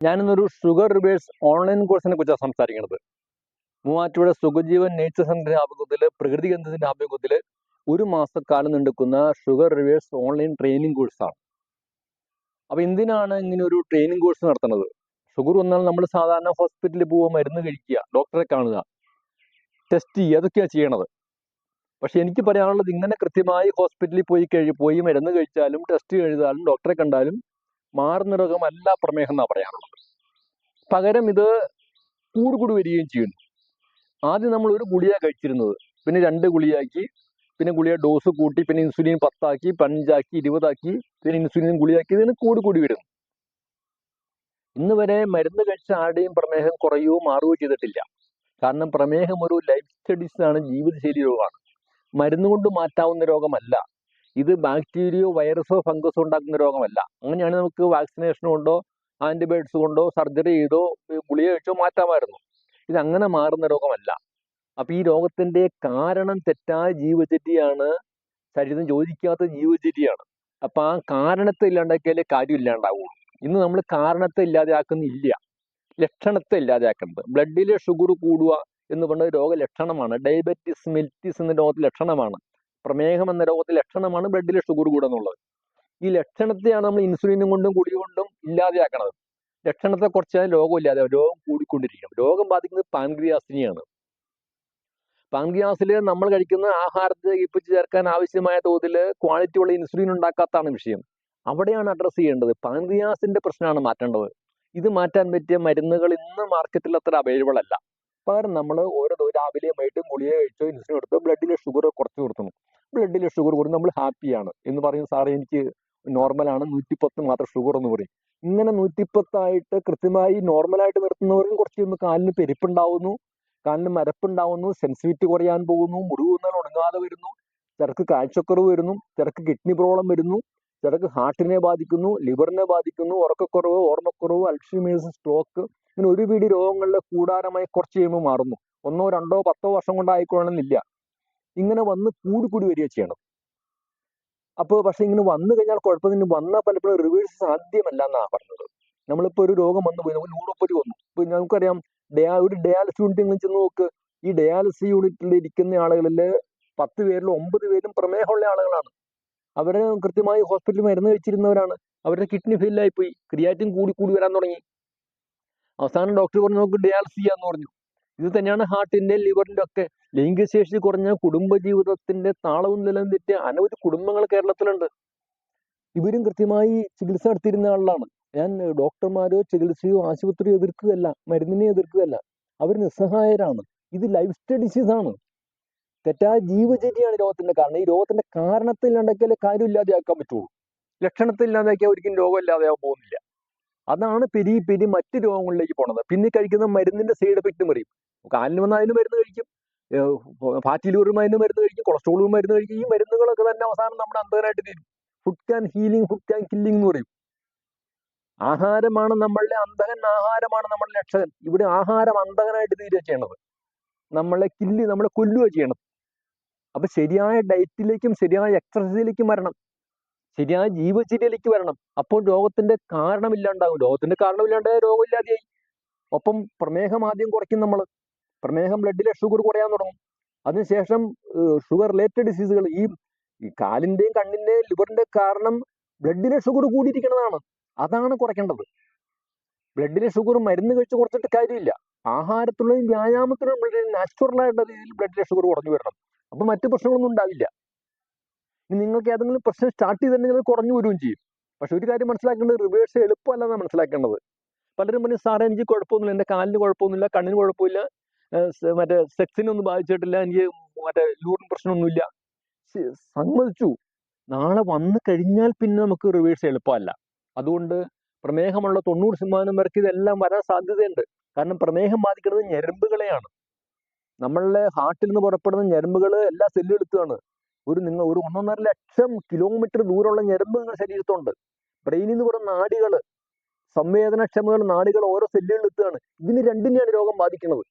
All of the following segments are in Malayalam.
ഞാനിന്നൊരു ഷുഗർ റിവേഴ്സ് ഓൺലൈൻ കോഴ്സിനെ കുറിച്ചാണ് സംസാരിക്കുന്നത് മൂവാറ്റുപുഴ സുഖജീവൻ നേച്ചർ സെന്ററിന്റെ ആഭിമുഖ്യത്തിൽ പ്രകൃതി ഗന്ധത്തിന്റെ ആഭിമുഖ്യത്തിൽ ഒരു മാസക്കാലം നീണ്ടുക്കുന്ന ഷുഗർ റിവേഴ്സ് ഓൺലൈൻ ട്രെയിനിങ് കോഴ്സാണ് അപ്പൊ എന്തിനാണ് ഇങ്ങനെ ഒരു ട്രെയിനിങ് കോഴ്സ് നടത്തുന്നത്? ഷുഗർ വന്നാൽ നമ്മൾ സാധാരണ ഹോസ്പിറ്റലിൽ പോവുക മരുന്ന് കഴിക്കുക ഡോക്ടറെ കാണുക ടെസ്റ്റ് ചെയ്യുക അതൊക്കെയാണ് ചെയ്യണത്. പക്ഷെ എനിക്ക് പറയാനുള്ളത് ഇങ്ങനെ കൃത്യമായി ഹോസ്പിറ്റലിൽ പോയി കഴി പോയി മരുന്ന് കഴിച്ചാലും ടെസ്റ്റ് എഴുതാലും ഡോക്ടറെ കണ്ടാലും മാറുന്ന രോഗമല്ല പ്രമേഹം എന്നാണ് പറയാനുള്ളത്. പകരം ഇത് കൂടുകൂടി വരികയും ചെയ്യുന്നു. ആദ്യം നമ്മൾ ഒരു ഗുളിക കഴിച്ചിരുന്നത്. പിന്നെ രണ്ട് ഗുളിയാക്കി പിന്നെ ഗുളിക ഡോസ് കൂട്ടി പിന്നെ ഇൻസുലിൻ പത്താക്കി പഞ്ചാക്കി ഇരുപതാക്കി പിന്നെ ഇൻസുലിൻ ഗുളിയാക്കി ഇതിന് കൂടുകൂടി കൂടി വരുന്നു ഇന്ന് വരെ മരുന്ന് കഴിച്ച ആരുടെയും പ്രമേഹം കുറയോ മാറുകയോ ചെയ്തിട്ടില്ല. കാരണം പ്രമേഹം ഒരു ലൈഫ് സ്റ്റഡീസ് ആണ് ജീവിതശൈലി രോഗമാണ്. മരുന്ന് കൊണ്ട് മാറ്റാവുന്ന രോഗമല്ല. ഇത് ബാക്ടീരിയോ വൈറസോ ഫംഗസോ ഉണ്ടാക്കുന്ന രോഗമല്ല. അങ്ങനെയാണ് നമുക്ക് വാക്സിനേഷൻ കൊണ്ടോ ആന്റിബയോട്ടിക്സ് കൊണ്ടോ സർജറി ചെയ്തോ ഗുളിക കഴിച്ചോ മാറ്റാമായിരുന്നു. ഇത് അങ്ങനെ മാറുന്ന രോഗമല്ല. അപ്പൊ ഈ രോഗത്തിന്റെ കാരണം തെറ്റായ ജീവചര്യയാണ് ശരീരം ചോദിക്കാത്ത ജീവചര്യയാണ്. അപ്പൊ ആ കാരണത്തെ ഇല്ലാണ്ടാക്കിയാലേ കാര്യം ഇല്ലാണ്ടാവുള്ളൂ. ഇന്ന് നമ്മൾ കാരണത്തെ ഇല്ലാതെയാക്കുന്നില്ല. ലക്ഷണത്തെ ഇല്ലാതെയാക്കുന്നത് ബ്ലഡിലെ ഷുഗർ കൂടുക എന്ന് പറഞ്ഞ രോഗലക്ഷണമാണ്. ഡയബറ്റിസ് മെൽറ്റിസ് എന്ന രോഗത്തിന്റെ ലക്ഷണമാണ്. പ്രമേഹം എന്ന രോഗത്തിന്റെ ലക്ഷണമാണ് ബ്ലഡിൽ ഷുഗർ കൂടുക എന്നുള്ളത്. ഈ ലക്ഷണത്തെയാണ് നമ്മൾ ഇൻസുലിനും കൊണ്ടും കുടി കൊണ്ടും ഇല്ലാതെയാക്കണത്. ലക്ഷണത്തെ കുറച്ചാൽ രോഗം ഇല്ലാതെ രോഗം കൂടിക്കൊണ്ടിരിക്കണം രോഗം ബാധിക്കുന്നത് പാൻക്രിയാസിനെയാണ് പാൻക്രിയാസിൽ നമ്മൾ കഴിക്കുന്ന ആഹാരത്തെ ഇപ്പിച്ച് ചേർക്കാൻ ആവശ്യമായ തോതിൽ ക്വാളിറ്റി ഉള്ള ഇൻസുലിൻ ഉണ്ടാക്കാത്തതാണ് വിഷയം. അവിടെയാണ് അഡ്രസ്സ് ചെയ്യേണ്ടത്. പാൻക്രിയാസിന്റെ പ്രശ്നമാണ് മാറ്റേണ്ടത്. ഇത് മാറ്റാൻ പറ്റിയ മരുന്നുകൾ ഇന്ന് മാർക്കറ്റിൽ അത്ര അവൈലബിൾ അല്ല. പകരം നമ്മൾ ഓരോ ദിവ- രാവിലെയും വൈകിട്ടും ഗുളിക കഴിച്ചോ ഇൻസുലിൻ എടുത്തോ ബ്ലഡിലെ ഷുഗർ കുറച്ച് കൊടുക്കണം ബ്ലഡിലെ ഷുഗർ കൂടും നമ്മൾ ഹാപ്പിയാണ് എന്ന് പറയും സാറേ എനിക്ക് നോർമലാണ് നൂറ്റിപ്പത്ത് മാത്രം ഷുഗർ എന്ന് പറയും. ഇങ്ങനെ നൂറ്റിപ്പത്തായിട്ട് കൃത്യമായി നോർമലായിട്ട് നിർത്തുന്നവർക്കും കുറച്ച് കഴിയുമ്പോൾ കാലിന് പെരുപ്പുണ്ടാവുന്നു. കാലിന് മരപ്പുണ്ടാവുന്നു. സെൻസിറ്റിവിറ്റി കുറയാൻ പോകുന്നു. മുറിവ് ഉണങ്ങാതെ വരുന്നു. ചിലർക്ക് കാഴ്ചക്കുറവ് വരുന്നു. ചിലർക്ക് കിഡ്നി പ്രോബ്ലം വരുന്നു. ചിലർക്ക് ഹാർട്ടിനെ ബാധിക്കുന്നു. ലിവറിനെ ബാധിക്കുന്നു. ഉറക്കക്കുറവ് ഓർമ്മക്കുറവ് അൽഷിമേഴ്സ് സ്ട്രോക്ക് ഇങ്ങനെ ഒരു പിടി രോഗങ്ങളിലെ കൂടാരമായി കുറച്ച് കഴിയുമ്പോൾ മാറുന്നു. ഒന്നോ രണ്ടോ പത്തോ വർഷം കൊണ്ടായിക്കൊള്ളണമെന്നില്ല. ഇങ്ങനെ വന്ന് കൂടി കൂടി വരിക ചെയ്യണം. അപ്പോൾ പക്ഷെ ഇങ്ങനെ വന്നു കഴിഞ്ഞാൽ കുഴപ്പമില്ല വന്നാൽ പലപ്പോഴും റിവേഴ്സ് സാധ്യമല്ല എന്നാണ് പറഞ്ഞത്. നമ്മളിപ്പോൾ ഒരു രോഗം വന്നു പോയി നമുക്ക് ന്യൂറോപ്പതി വന്നു. ഇപ്പൊ നമുക്കറിയാം ഡയാ ഒരു ഡയാലിസിസ് യൂണിറ്റ് നിങ്ങൾ ചെന്ന് നോക്ക്. ഈ ഡയാലിസിസ് യൂണിറ്റിൽ ഇരിക്കുന്ന ആളുകളിൽ പത്ത് പേരിൽ ഒമ്പത് പേരും പ്രമേഹമുള്ള ആളുകളാണ്. അവരെ കൃത്യമായി ഹോസ്പിറ്റലിൽ മരുന്ന് കഴിച്ചിരുന്നവരാണ്. അവരുടെ കിഡ്നി ഫെയിലായി പോയി. ക്രിയാറ്റിൻ കൂടി കൂടി വരാൻ തുടങ്ങി. അവസാനം ഡോക്ടർ പറഞ്ഞു നമുക്ക് ഡയാലിസിസ് ചെയ്യാന്ന് പറഞ്ഞു. ഇത് തന്നെയാണ് ഹാർട്ടിന്റെ ലിവറിന്റെ ഒക്കെ ലൈംഗികശേഷി കുറഞ്ഞ കുടുംബജീവിതത്തിന്റെ താളവും നിലം തെറ്റിയ അനവധി കുടുംബങ്ങൾ കേരളത്തിലുണ്ട്. ഇവരും കൃത്യമായി ചികിത്സ നടത്തിയിരുന്ന ആളാണ്. ഞാൻ ഡോക്ടർമാരോ ചികിത്സയോ ആശുപത്രിയോ എതിർക്കുകയല്ല മരുന്നിനെ എതിർക്കുകയല്ല. അവർ നിസ്സഹായരാണ്. ഇത് ലൈഫ് സ്റ്റൈൽ ആണ്. തെറ്റായ ജീവചര്യയാണ് രോഗത്തിന്റെ കാരണം. ഈ രോഗത്തിന്റെ കാരണത്തെ ഇല്ലാണ്ടാക്കിയാലേ കാര്യം ഇല്ലാതെയാക്കാൻ പറ്റുള്ളൂ. ലക്ഷണത്തെ ഇല്ലാതെയാക്കിയാൽ ഒരിക്കലും രോഗം ഇല്ലാതെയാകാൻ പോകുന്നില്ല. അതാണ് പെരി പെരി മറ്റു രോഗങ്ങളിലേക്ക് പോണത്. പിന്നെ കഴിക്കുന്ന മരുന്നിന്റെ സൈഡ് എഫക്റ്റ് പറയും. കാലിന് വന്ന അതിന് മരുന്ന് കഴിക്കും. ഫാറ്റി ലിവറും അതിന് മരുന്ന് കഴിക്കും. കൊളസ്ട്രോളും മരുന്ന് കഴിക്കും. ഈ മരുന്നുകളൊക്കെ തന്നെ അവസാനം നമ്മുടെ അന്തകനായിട്ട് തീരും. Food can healing food can killing എന്ന് പറയും. ആഹാരമാണ് നമ്മളുടെ അന്തകൻ ആഹാരമാണ് നമ്മളുടെ രക്ഷകൻ. ഇവിടെ ആഹാരം അന്തകനായിട്ട് തീരുക ചെയ്യണത്. നമ്മളെ കില്ല് നമ്മളെ കൊല്ലുക ചെയ്യണത്. അപ്പൊ ശരിയായ ഡയറ്റിലേക്കും ശരിയായ എക്സസൈസിലേക്കും വരണം. ശരിയായ ജീവചര്യയിലേക്ക് വരണം. അപ്പോൾ രോഗത്തിന്റെ കാരണമില്ലാണ്ടാകും രോഗത്തിന്റെ കാരണമില്ലാണ്ടായ രോഗമില്ലാതെയായി. ഒപ്പം പ്രമേഹം ആദ്യം കുറയ്ക്കും നമ്മൾ പ്രമേഹം ബ്ലഡിലെ ഷുഗർ കുറയാൻ തുടങ്ങും. അതിനുശേഷം ഷുഗർ റിലേറ്റഡ് ഡിസീസുകൾ ഈ കാലിന്റെയും കണ്ണിന്റെയും ലിവറിന്റെ കാരണം ബ്ലഡിലെ ഷുഗർ കൂടിയിരിക്കുന്നതാണ്. അതാണ് കുറയ്ക്കേണ്ടത്. ബ്ലഡിലെ ഷുഗർ മരുന്ന് കഴിച്ച് കുറച്ചിട്ട് കാര്യമില്ല. ആഹാരത്തിലും വ്യായാമത്തിലും ബ്ലഡിൽ നാച്ചുറൽ ആയിട്ടുള്ള രീതിയിൽ ബ്ലഡിലെ ഷുഗർ കുറഞ്ഞു വരണം. അപ്പം മറ്റു പ്രശ്നങ്ങളൊന്നും ഉണ്ടാവില്ല. നിങ്ങൾക്ക് ഏതെങ്കിലും പ്രശ്നം സ്റ്റാർട്ട് ചെയ്തിട്ടുണ്ടെങ്കിൽ കുറഞ്ഞു വരികയും ചെയ്യും. പക്ഷെ ഒരു കാര്യം മനസ്സിലാക്കേണ്ടത് റിവേഴ്സ് എളുപ്പമല്ലെന്നാണ് മനസ്സിലാക്കേണ്ടത്. പലരും പറഞ്ഞു സാറേ എനിക്ക് കുഴപ്പമൊന്നുമില്ല. എന്റെ കാലിന് കുഴപ്പമൊന്നുമില്ല കണ്ണിന് കുഴപ്പമില്ല. മറ്റേ സെക്സിനൊന്നും ബാധിച്ചിട്ടില്ല. എനിക്ക് മറ്റേ ലൂറിൻ പ്രശ്നമൊന്നുമില്ല. സമ്മതിച്ചു. നാളെ വന്നു കഴിഞ്ഞാൽ പിന്നെ നമുക്ക് റിവേഴ്സ് എളുപ്പമല്ല. അതുകൊണ്ട് പ്രമേഹമുള്ള തൊണ്ണൂറ് ശതമാനം പേർക്ക് ഇതെല്ലാം വരാൻ സാധ്യതയുണ്ട്. കാരണം പ്രമേഹം ബാധിക്കുന്നത് ഞരമ്പുകളെയാണ്. നമ്മളുടെ ഹാർട്ടിൽ നിന്ന് പുറപ്പെടുന്ന ഞരമ്പുകൾ എല്ലാ സെല്ലുകൾക്കാണ് ഒരു നിങ്ങൾ ഒരു ഒന്നൊന്നര ലക്ഷം കിലോമീറ്റർ ദൂരമുള്ള ഞരമ്പ് നിങ്ങളുടെ ശരീരത്തുണ്ട് ബ്രെയിനിൽ നിന്ന് പുറം നാടികൾ സംവേദനക്ഷമതകൾ നാടികൾ ഓരോ സെല്ലുകളിൽ എത്തുകയാണ് ഇതിന് രണ്ടിനെയാണ് രോഗം ബാധിക്കുന്നത്.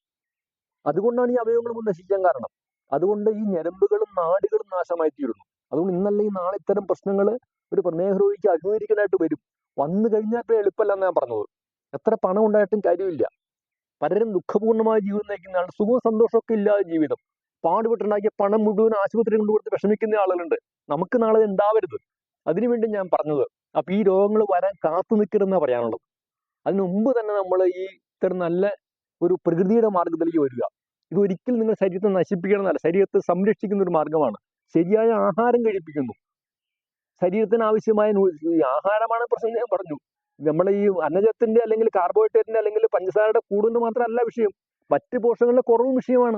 അതുകൊണ്ടാണ് ഈ അവയവങ്ങൾ നശിക്കാൻ കാരണം. അതുകൊണ്ട് ഈ ഞരമ്പുകളും നാടുകളും നാശമായി തീരുന്നു അതുകൊണ്ട് ഇന്നല്ല ഈ നാളെ ഇത്തരം പ്രശ്നങ്ങൾ ഒരു പ്രമേഹ രോഗിക്ക് അഭിമുഖീകരിക്കാനായിട്ട് വരും. വന്നു കഴിഞ്ഞാൽ ഇപ്പോൾ എളുപ്പമല്ല ഞാൻ പറഞ്ഞത്. എത്ര പണം ഉണ്ടായിട്ടും കാര്യമില്ല. പലരും ദുഃഖപൂർണമായ ജീവിതം നയിക്കുന്നതാണ് സുഖവും സന്തോഷമൊക്കെ ഇല്ലാതെ ജീവിതം. പാടുപെട്ടുണ്ടാക്കിയ പണം മുഴുവൻ ആശുപത്രി കൊണ്ട് കൊടുത്ത് വിഷമിക്കുന്ന ആളുകളുണ്ട്. നമുക്ക് നാളെ ഉണ്ടാവരുത് അതിനുവേണ്ടി ഞാൻ പറഞ്ഞത്. അപ്പൊ ഈ രോഗങ്ങൾ വരാൻ കാത്തു നിൽക്കരുതെന്നാണ് പറയാനുള്ളത്. അതിനു മുമ്പ് തന്നെ നമ്മൾ ഈ ഇത്തരം നല്ല ഒരു പ്രകൃതിയുടെ മാർഗത്തിലേക്ക് വരിക. ഇത് ഒരിക്കലും നിങ്ങൾ ശരീരത്തെ നശിപ്പിക്കണമെന്നല്ല ശരീരത്തെ സംരക്ഷിക്കുന്ന ഒരു മാർഗമാണ് ശരിയായ ആഹാരം കഴിപ്പിക്കുന്നു. ശരീരത്തിന് ആവശ്യമായ ആഹാരമാണ് പ്രശ്നം ഞാൻ പറഞ്ഞു. നമ്മൾ ഈ അന്നജത്തിന്റെ അല്ലെങ്കിൽ കാർബോഹൈഡ്രേറ്റിന്റെ അല്ലെങ്കിൽ പഞ്ചസാരയുടെ കൂടുതൽ മാത്രമല്ല വിഷയം. മറ്റ് പോഷകങ്ങളുടെ കുറവും വിഷയമാണ്.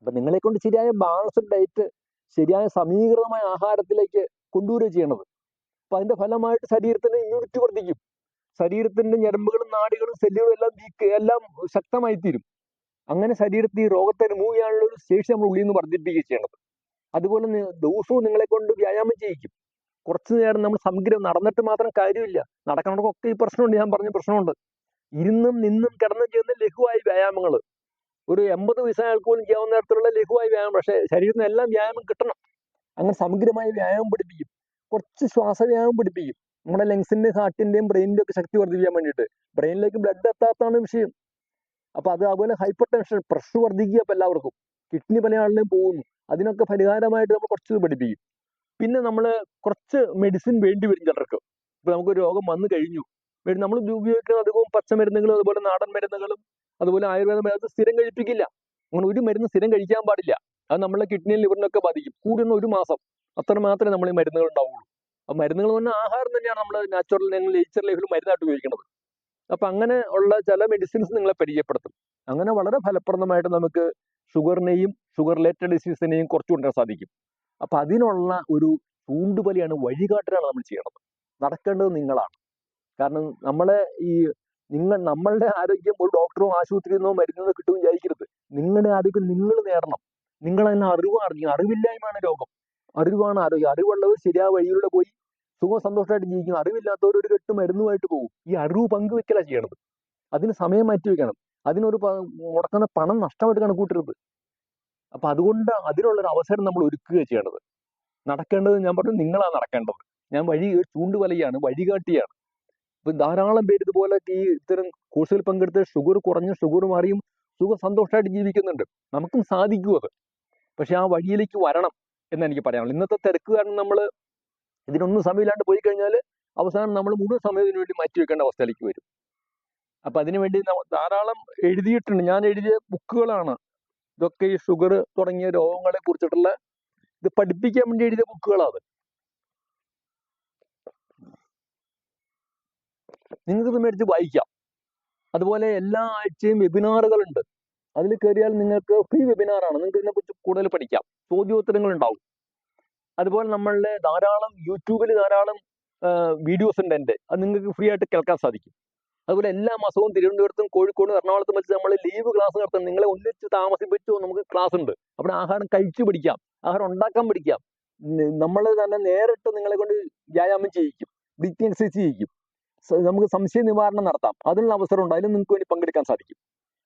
അപ്പൊ നിങ്ങളെ കൊണ്ട് ശരിയായ ബാലൻസ്ഡ് ഡയറ്റ് ശരിയായ സമീകൃതമായ ആഹാരത്തിലേക്ക് കൊണ്ടുവരിക ചെയ്യണത് അപ്പൊ അതിന്റെ ഫലമായിട്ട് ശരീരത്തിന് ഇമ്മ്യൂണിറ്റി വർദ്ധിക്കും. ശരീരത്തിന്റെ ഞരമ്പുകളും നാടികളും സെല്ലുകളും എല്ലാം വീക്ക് എല്ലാം ശക്തമായി തീരും അങ്ങനെ ശരീരത്തിൽ ഈ രോഗത്തെ റിമൂവ് ചെയ്യാനുള്ള ഒരു ശേഷി നമ്മൾ ഉള്ളിൽ നിന്ന് വർദ്ധിപ്പിക്കുക ചെയ്യണത് അതുപോലെ ദിവസവും നിങ്ങളെ കൊണ്ട് വ്യായാമം ചെയ്യിക്കും. കുറച്ചു നേരം നമ്മൾ സമഗ്രം നടന്നിട്ട് മാത്രം കാര്യമില്ല. നടക്കണവർക്കൊക്കെ ഈ പ്രശ്നമുണ്ട് ഞാൻ പറഞ്ഞ പ്രശ്നമുണ്ട്. ഇരുന്നും നിന്നും കിടന്നും ചെയ്യുന്ന ലഘുവായ വ്യായാമങ്ങൾ. ഒരു എൺപത് വയസ്സായ പോലും ചെയ്യാവുന്ന തരത്തിലുള്ള ലഘുവായ വ്യായാമം. പക്ഷേ ശരീരത്തിന് എല്ലാം വ്യായാമം കിട്ടണം. അങ്ങനെ സമഗ്രമായ വ്യായാമം പഠിപ്പിക്കും. കുറച്ച് ശ്വാസവ്യായാമം പഠിപ്പിക്കും. നമ്മുടെ ലങ്സിന്റെ ഹാർട്ടിന്റെയും ബ്രെയിനിന്റെ ഒക്കെ ശക്തി വർദ്ധിപ്പിക്കാൻ വേണ്ടിയിട്ട്. ബ്രെയിനിലേക്ക് ബ്ലഡ് എത്താത്തതാണ് വിഷയം. അപ്പൊ അത് അതുപോലെ ഹൈപ്പർ ടെൻഷൻ പ്രഷർ വർദ്ധിക്കുക ഇപ്പൊ എല്ലാവർക്കും. കിഡ്നി പല ആളിലും പോകുന്നു. അതിനൊക്കെ പരിഹാരമായിട്ട് നമ്മൾ കുറച്ച് പഠിപ്പിക്കും. പിന്നെ നമ്മൾ കുറച്ച് മെഡിസിൻ വേണ്ടി വരും ചിലർക്ക്. ഇപ്പൊ നമുക്ക് രോഗം വന്നു കഴിഞ്ഞു. നമ്മൾ ഉപയോഗിക്കുന്ന അധികവും പച്ചമരുന്നുകളും അതുപോലെ നാടൻ മരുന്നുകളും അതുപോലെ ആയുർവേദ മരുന്ന് സ്ഥിരം കഴിപ്പിക്കില്ല. അങ്ങനെ ഒരു മരുന്ന് സ്ഥിരം കഴിക്കാൻ പാടില്ല. അത് നമ്മളെ കിഡ്നിയിൽ ലിവറിനൊക്കെ ബാധിക്കും. കൂടുന്ന ഒരു മാസം. അത്ര മാത്രമേ നമ്മൾ ഈ മരുന്നുകൾ ഉണ്ടാവുള്ളൂ. അപ്പൊ മരുന്നുകൾ പറഞ്ഞ ആഹാരം തന്നെയാണ് നമ്മൾ നാച്ചുറൽ ഞങ്ങൾ നേച്ചർ ലൈഫിൽ മരുന്നായിട്ട് ഉപയോഗിക്കുന്നത് അപ്പൊ അങ്ങനെ ഉള്ള ചില മെഡിസിൻസ് നിങ്ങളെ പരിചയപ്പെടുത്തും. അങ്ങനെ വളരെ ഫലപ്രദമായിട്ട് നമുക്ക് ഷുഗറിനെയും ഷുഗർ റിലേറ്റഡ് ഡിസീസിനെയും കുറച്ചു കൊണ്ടുവരാൻ സാധിക്കും. അപ്പൊ അതിനുള്ള ഒരു ചൂണ്ടുപലിയാണ് വഴികാട്ടലാണ് നമ്മൾ ചെയ്യണത്. നടക്കേണ്ടത് നിങ്ങളാണ്. കാരണം നമ്മളെ ഈ നിങ്ങൾ നമ്മളുടെ ആരോഗ്യം ഒരു ഡോക്ടറോ ആശുപത്രിയിൽ നിന്നോ മരുന്നോ കിട്ടുമെന്ന് വിചാരിക്കരുത്. നിങ്ങളുടെ ആരോഗ്യം നിങ്ങൾ നേടണം. നിങ്ങൾ അതിന് അറിവ് അറിഞ്ഞു അറിവില്ലായ്മയാണ് രോഗം. അറിവാണ് ആരോഗ്യം. അറിവുള്ളവർ ശരിയായ വഴിയിലൂടെ പോയി സുഖം സന്തോഷമായിട്ട് ജീവിക്കുന്നു അറിവില്ലാത്തവർ ഒരു കെട്ട് മരുന്നുമായിട്ട് പോകും. ഈ അറിവ് പങ്കുവെക്കലാണ് ചെയ്യണത്. അതിന് സമയം മാറ്റി വെക്കണം. അതിനൊരു മുടക്കുന്ന പണം നഷ്ടമായിട്ട് കണക്കൂട്ടരുത്. അപ്പൊ അതുകൊണ്ട് അതിനുള്ളൊരു അവസരം നമ്മൾ ഒരുക്കുക ചെയ്യേണ്ടത് നടക്കേണ്ടത് ഞാൻ പറഞ്ഞു നിങ്ങളാണ് നടക്കേണ്ടത്. ഞാൻ വഴി ചൂണ്ടുവലയാണ് വഴികാട്ടിയാണ്. ഇപ്പൊ ധാരാളം പേര് ഇതുപോലെ ഈ ഇത്തരം കോഴ്സുകൾ പങ്കെടുത്ത് ഷുഗർ കുറഞ്ഞ് ഷുഗർ മാറിയും സുഖ സന്തോഷമായിട്ട് ജീവിക്കുന്നുണ്ട്. നമുക്കും സാധിക്കും അത്. പക്ഷെ ആ വഴിയിലേക്ക് വരണം എന്ന് എനിക്ക് പറയാനുള്ളൂ. ഇന്നത്തെ തിരക്ക് കാരണം നമ്മൾ ഇതിനൊന്നും സമയമില്ലാണ്ട് പോയി കഴിഞ്ഞാൽ അവസാനം നമ്മൾ മുഴുവൻ സമയം വേണ്ടി മാറ്റി വെക്കേണ്ട അവസ്ഥയിലേക്ക് വരും. അപ്പൊ അതിനുവേണ്ടി ധാരാളം എഴുതിയിട്ടുണ്ട്. ഞാൻ എഴുതിയ ബുക്കുകളാണ്. ഇതൊക്കെ ഈ ഷുഗർ തുടങ്ങിയ രോഗങ്ങളെ കുറിച്ചിട്ടുള്ള ഇത് പഠിപ്പിക്കാൻ വേണ്ടി എഴുതിയ ബുക്കുകളാണ് നിങ്ങൾക്ക് ഇത് മേടിച്ച് വായിക്കാം. അതുപോലെ എല്ലാ ആഴ്ചയും വെബിനാറുകളുണ്ട് അതിൽ കയറിയാൽ നിങ്ങൾക്ക് ഫ്രീ വെബിനാറാണ് നിങ്ങൾക്ക് ഇതിനെക്കുറിച്ച് കൂടുതൽ പഠിക്കാം. ചോദ്യോത്തരങ്ങൾ ഉണ്ടാവും. അതുപോലെ നമ്മളുടെ ധാരാളം യൂട്യൂബിൽ ധാരാളം വീഡിയോസ് ഉണ്ട് എന്റെ. അത് നിങ്ങൾക്ക് ഫ്രീ ആയിട്ട് കേൾക്കാൻ സാധിക്കും. അതുപോലെ എല്ലാ മാസവും തിരുവനന്തപുരത്തും കോഴിക്കോടും എറണാകുളത്തും വെച്ച് നമ്മൾ ലീവ് ക്ലാസ് നടത്തും. നിങ്ങളെ ഒന്നിച്ച് താമസിപ്പിച്ചു നമുക്ക് ക്ലാസ് ഉണ്ട്. അവിടെ ആഹാരം കഴിച്ചു പിടിക്കാം ആഹാരം ഉണ്ടാക്കാൻ പിടിക്കാം നമ്മൾ തന്നെ നേരിട്ട് നിങ്ങളെ കൊണ്ട് വ്യായാമം ചെയ്യിക്കും. ബ്രീത്തിങ് ചെയ്യിക്കും. നമുക്ക് സംശയ നിവാരണം നടത്താം. അതിനുള്ള അവസരം ഉണ്ട്. അതിൽ നിങ്ങൾക്ക് വേണ്ടി പങ്കെടുക്കാൻ സാധിക്കും.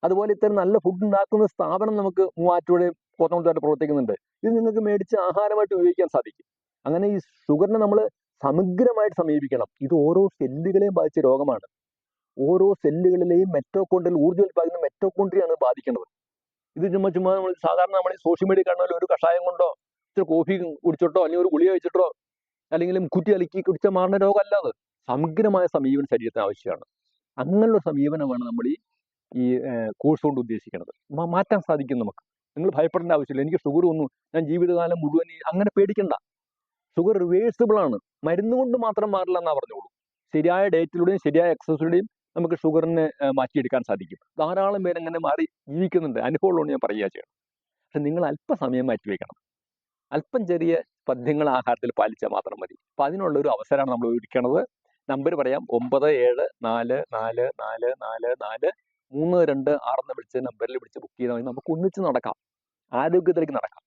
അതുപോലെ ഇത്തരം നല്ല ഫുഡ് ഉണ്ടാക്കുന്ന സ്ഥാപനം നമുക്ക് മൂവാറ്റുപുഴയും കോത്തമത്തായിട്ട് പ്രവർത്തിക്കുന്നുണ്ട്. ഇത് നിങ്ങൾക്ക് മേടിച്ച് ആഹാരമായിട്ട് ഉപയോഗിക്കാൻ സാധിക്കും. അങ്ങനെ ഈ ഷുഗറിനെ നമ്മൾ സമഗ്രമായിട്ട് സമീപിക്കണം. ഇത് ഓരോ സെല്ലുകളെയും ബാധിച്ച രോഗമാണ്. ഓരോ സെല്ലുകളിലെയും മെറ്റോക്കോണ്ടിൽ ഊർജം ഉൽപ്പാദിക്കുന്ന മെറ്റോക്കോണ്ടിയാണ് ബാധിക്കുന്നത്. ഇത് ചുമ്മാ ചുമ്മാ നമ്മൾ സാധാരണ നമ്മൾ സോഷ്യൽ മീഡിയ കാണുന്ന ഒരു കഷായം കൊണ്ടോ ഇച്ചിരി കോഫി കുടിച്ചിട്ടോ അല്ലെങ്കിൽ ഒരു ഗുളിക വെച്ചിട്ടോ അല്ലെങ്കിൽ കുറ്റി അലക്കി കുടിച്ച മാറുന്ന രോഗമല്ല അത് സമഗ്രമായ സമീപനം ശരീരത്തിന് ആവശ്യമാണ്. അങ്ങനെയുള്ള സമീപനമാണ് നമ്മൾ ഈ കോഴ്സ് കൊണ്ട് ഉദ്ദേശിക്കുന്നത്. മാറ്റാൻ സാധിക്കും നമുക്ക്. നിങ്ങൾ ഭയപ്പെടേണ്ട ആവശ്യമില്ല. എനിക്ക് ഷുഗർ വന്നു. ഞാൻ ജീവിതകാലം മുഴുവൻ അങ്ങനെ പേടിക്കണ്ട. ഷുഗർ റിവേഴ്സിബിൾ ആണ്. മരുന്ന് കൊണ്ട് മാത്രം മാറില്ല എന്നാ പറഞ്ഞോളൂ. ശരിയായ ഡേറ്റിലൂടെയും ശരിയായ എക്സസൈസിലൂടെയും നമുക്ക് ഷുഗറിനെ മാറ്റിയെടുക്കാൻ സാധിക്കും. ധാരാളം പേര് അങ്ങനെ മാറി ജീവിക്കുന്നുണ്ട്. അനുഭവമുള്ളതുകൊണ്ട് ഞാൻ പറയുക ചെയ്യണം പക്ഷെ നിങ്ങൾ അല്പസമയം മാറ്റി വെക്കണം. അല്പം ചെറിയ പദ്യങ്ങൾ ആഹാരത്തിൽ പാലിച്ചാൽ മാത്രം മതി. അപ്പം അതിനുള്ള ഒരു അവസരമാണ് നമ്മൾ ഒരുക്കണത് നമ്പർ പറയാം. ഒമ്പത് ഏഴ് നാല് നാല് നാല് നാല് നാല് മൂന്ന് രണ്ട് ആറെന്ന് വിളിച്ച് നമ്പറിൽ വിളിച്ച് ബുക്ക് ചെയ്താൽ നമുക്ക് ഒന്നിച്ച് നടക്കാം. ആരോഗ്യത്തിലേക്ക് നടക്കാം.